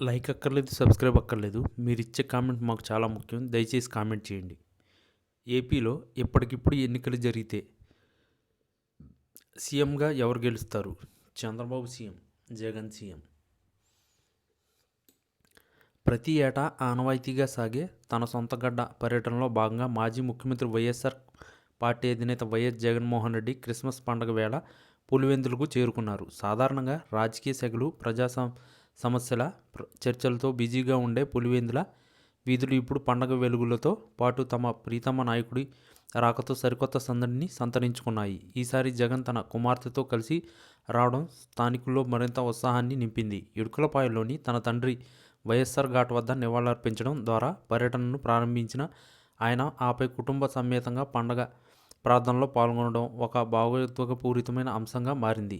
Like అక్కర్లేదు subscribe అక్కర్లేదు. మీరు ఇచ్చే కామెంట్ మాకు చాలా ముఖ్యం. దయచేసి కామెంట్ చేయండి. ఏపీలో ఇప్పటికిప్పుడు ఎన్నికలు జరిగితే సీఎంగా ఎవరు గెలుస్తారు? Chandrababu CM Jagan CM. ప్రతి ఏటా ఆనవాయితీగా సాగే తన సొంత గడ్డ పర్యటనలో భాగంగా మాజీ ముఖ్యమంత్రి వైఎస్ఆర్ పార్టీ అధినేత వైఎస్ జగన్మోహన్ రెడ్డి క్రిస్మస్ పండుగ వేళ పులివెందులకు చేరుకున్నారు. సాధారణంగా రాజకీయ శాఖలు ప్రజా సమస్యల చర్చలతో బిజీగా ఉండే పులివెందుల వీధులు ఇప్పుడు పండగ వెలుగులతో పాటు తమ ప్రీతమ నాయకుడి రాకతో సరికొత్త సందడిని సంతరించుకున్నాయి. ఈసారి జగన్ తన కుమార్తెతో కలిసి రావడం స్థానికుల్లో మరింత ఉత్సాహాన్ని నింపింది. ఇడుకలపాయలోని తన తండ్రి వైఎస్ఆర్ ఘాట్ వద్ద నివాళులర్పించడం ద్వారా పర్యటనను ప్రారంభించిన ఆయన ఆపై కుటుంబ సమేతంగా పండగ ప్రార్థనలో పాల్గొనడం ఒక భావోద్వేగపూరితమైన అంశంగా మారింది.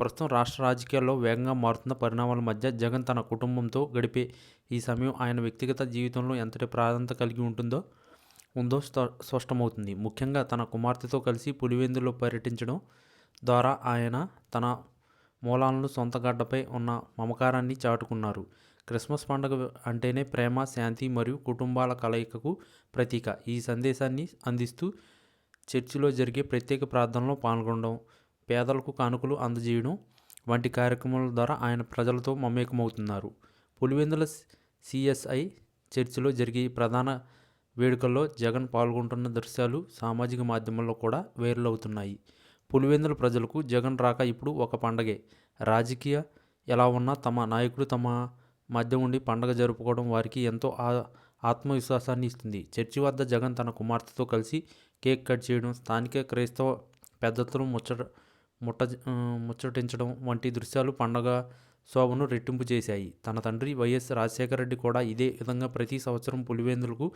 ప్రస్తుతం రాష్ట్ర రాజకీయాల్లో వేగంగా మారుతున్న పరిణామాల మధ్య జగన్ తన కుటుంబంతో గడిపే ఈ సమయం ఆయన వ్యక్తిగత జీవితంలో ఎంతటి ప్రాధాన్యత కలిగి ఉంటుందో ఉందో స్ప- స్పష్టమవుతుంది. ముఖ్యంగా తన కుమార్తెతో కలిసి పులివెందులో పర్యటించడం ద్వారా ఆయన తన మూలాలను సొంత గడ్డపై ఉన్న మమకారాన్ని చాటుకున్నారు. క్రిస్మస్ పండుగ అంటేనే ప్రేమ శాంతి మరియు కుటుంబాల కలయికకు ప్రతీక. ఈ సందేశాన్ని అందిస్తూ చర్చిలో జరిగే ప్రత్యేక ప్రార్థనలో పాల్గొనడం పేదలకు కానుకలు అందజేయడం వంటి కార్యక్రమాల ద్వారా ఆయన ప్రజలతో మమేకమవుతున్నారు. పులివెందుల సిఎస్ఐ చర్చిలో జరిగే ప్రధాన వేడుకల్లో జగన్ పాల్గొంటున్న దృశ్యాలు సామాజిక మాధ్యమాల్లో కూడా వైరల్ అవుతున్నాయి. పులివెందుల ప్రజలకు జగన్ రాక ఇప్పుడు ఒక పండగే. రాజకీయ ఎలా ఉన్నా తమ నాయకుడు తమ మధ్య ఉండి పండగ జరుపుకోవడం వారికి ఎంతో ఆ- ఆత్మవిశ్వాసాన్ని ఇస్తుంది. చర్చి వద్ద జగన్ తన కుమార్తెతో కలిసి కేక్ కట్ చేయడం స్థానిక క్రైస్తవ పెద్దతులు ముచ్చట ముట్ట ముచ్చటించడం వంటి దృశ్యాలు పండగ శోభను రెట్టింపు చేశాయి. తన తండ్రి వైఎస్ రాజశేఖర రెడ్డి కూడా ఇదే విధంగా ప్రతి సంవత్సరం పులివేందులకు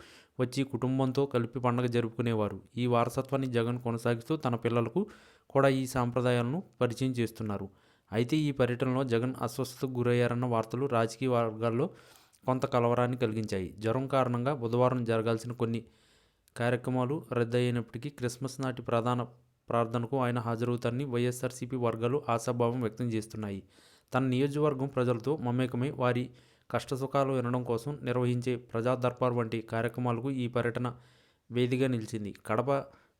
వచ్చి కుటుంబంతో కలిపి పండగ జరుపుకునేవారు. ఈ వారసత్వాన్ని జగన్ కొనసాగిస్తూ తన పిల్లలకు కూడా ఈ సాంప్రదాయాలను పరిచయం చేస్తున్నారు. అయితే ఈ పర్యటనలో జగన్ అస్వస్థతకు గురయ్యారన్న వార్తలు రాజకీయ వర్గాల్లో కొంత కలవరాన్ని కలిగించాయి. జ్వరం కారణంగా బుధవారం జరగాల్సిన కొన్ని కార్యక్రమాలు రద్దయినప్పటికీ క్రిస్మస్ నాటి ప్రధాన ప్రార్థనకు ఆయన హాజరవుతారని వైఎస్ఆర్సీపీ వర్గాలు ఆశాభావం వ్యక్తం చేస్తున్నాయి. తన నియోజకవర్గం ప్రజలతో మమేకమై వారి కష్టసుఖాలు వినడం కోసం నిర్వహించే ప్రజా దర్బార్ వంటి కార్యక్రమాలకు ఈ పర్యటన వేదిగా నిలిచింది. కడప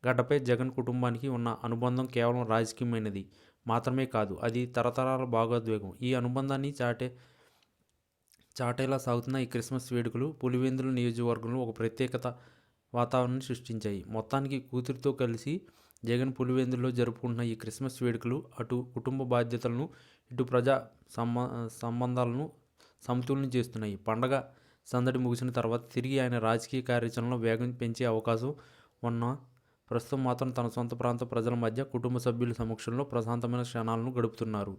గడ్డపై జగన్ కుటుంబానికి ఉన్న అనుబంధం కేవలం రాజకీయమైనది మాత్రమే కాదు అది తరతరాల భాగోద్వేగం. ఈ అనుబంధాన్ని చాటే చాటేలా సాగుతున్న ఈ క్రిస్మస్ వేడుకలు పులివెందుల నియోజకవర్గంలో ఒక ప్రత్యేకత వాతావరణాన్ని సృష్టించాయి. మొత్తానికి కూతురితో కలిసి జగన్ పులివెందుల్లో జరుపుకుంటున్న ఈ క్రిస్మస్ వేడుకలు అటు కుటుంబ బాధ్యతలను ఇటు ప్రజా సంబ సంబంధాలను సమతుల్యం చేస్తున్నాయి. పండగ సందడి ముగిసిన తర్వాత తిరిగి ఆయన రాజకీయ కార్యాచరణలో వేగం పెంచే అవకాశం ఉన్న ప్రస్తుతం మాత్రం తన సొంత ప్రాంత ప్రజల మధ్య కుటుంబ సభ్యుల సమక్షంలో ప్రశాంతమైన క్షణాలను గడుపుతున్నారు.